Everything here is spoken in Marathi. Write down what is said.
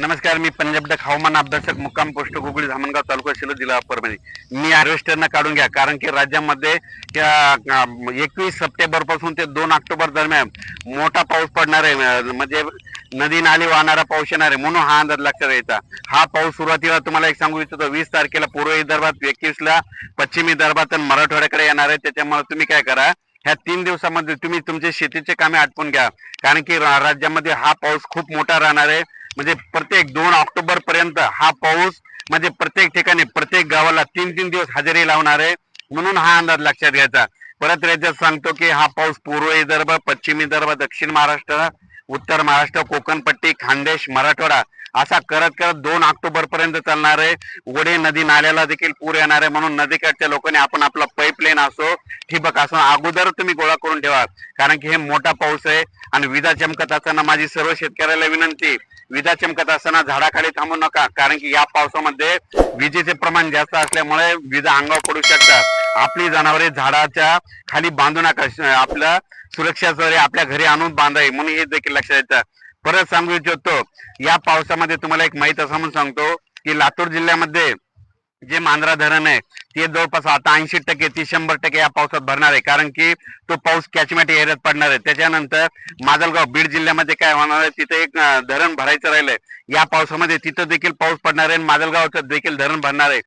नमस्कार मी पंजाब डक हवामान अभ्यासक मुक्काम पोस्ट गुगळी धामणगाव तालुका शिलो जिल्हा परभणी. मी हार्वेस्टरनं काढून घ्या कारण की राज्यामध्ये एकवीस सप्टेंबरपासून ते दोन ऑक्टोबर दरम्यान मोठा पाऊस पडणार आहे. म्हणजे नदी नाली वाहणारा पाऊस येणार आहे म्हणून हा अंदाज लक्षात घ्यायचा हा पाऊस सुरुवातीला तुम्हाला एक सांगू इच्छितो वीस तारखेला पूर्व विदर्भात एकवीसला पश्चिमी पश्चिम विदर्भात आणि मराठवाड्याकडे येणार आहे. त्याच्यामुळे तुम्ही काय करा ह्या तीन दिवसामध्ये तुम्ही तुमचे शेतीचे कामे आटपून घ्या. कारण की राज्यामध्ये हा पाऊस खूप मोठा राहणार आहे. म्हणजे प्रत्येक दोन ऑक्टोबर पर्यंत हा पाऊस म्हणजे प्रत्येक ठिकाणी प्रत्येक गावाला तीन तीन दिवस हजेरी लावणार आहे म्हणून हा अंदाज लक्षात घ्यायचा. परत राज्यात सांगतो की हा पाऊस पूर्व विदर्भ पश्चिम विदर्भ दक्षिण महाराष्ट्र उत्तर महाराष्ट्र कोकणपट्टी खानदेश मराठवाडा असा करत करत दोन ऑक्टोबर पर्यंत चालणार आहे. वडे नदी नाल्याला देखील पूर येणार आहे म्हणून नदीकाठच्या लोकांनी आपण आपला पाईपलाईन असो ठिबक असो अगोदर तुम्ही गोळा करून ठेवा. कारण की हे मोठा पाऊस आहे आणि विजा चमकत असताना माझी सर्व शेतकऱ्याला विनंती विजा चमकत असताना झाडाखाली थांबू नका. कारण की या पावसामध्ये विजेचे प्रमाण जास्त असल्यामुळे विजा अंगावर पडू शकतात. आपली जनावरे झाडाच्या खाली बांधू नका. आपलं सुरक्षा जरी आपल्या घरी आणून बांधावी म्हणून हे देखील लक्षात येतं. परत सांगू इच्छितो या पावसामध्ये तुम्हाला एक माहीत असं म्हणून सांगतो की लातूर जिल्ह्यामध्ये जे मांजरा धरण आहे ते जवळपास आता ऐंशी टक्के ती शंभर टक्के या पावसात भरणार आहे. कारण की तो पाऊस कॅचमॅट एरियात पडणार आहे. त्याच्यानंतर माजलगाव बीड जिल्ह्यामध्ये काय होणार आहे तिथे एक धरण भरायचं राहिलंय. या पावसामध्ये तिथं देखील पाऊस पडणार आहे आणि माजलगावचं देखील धरण भरणार आहे.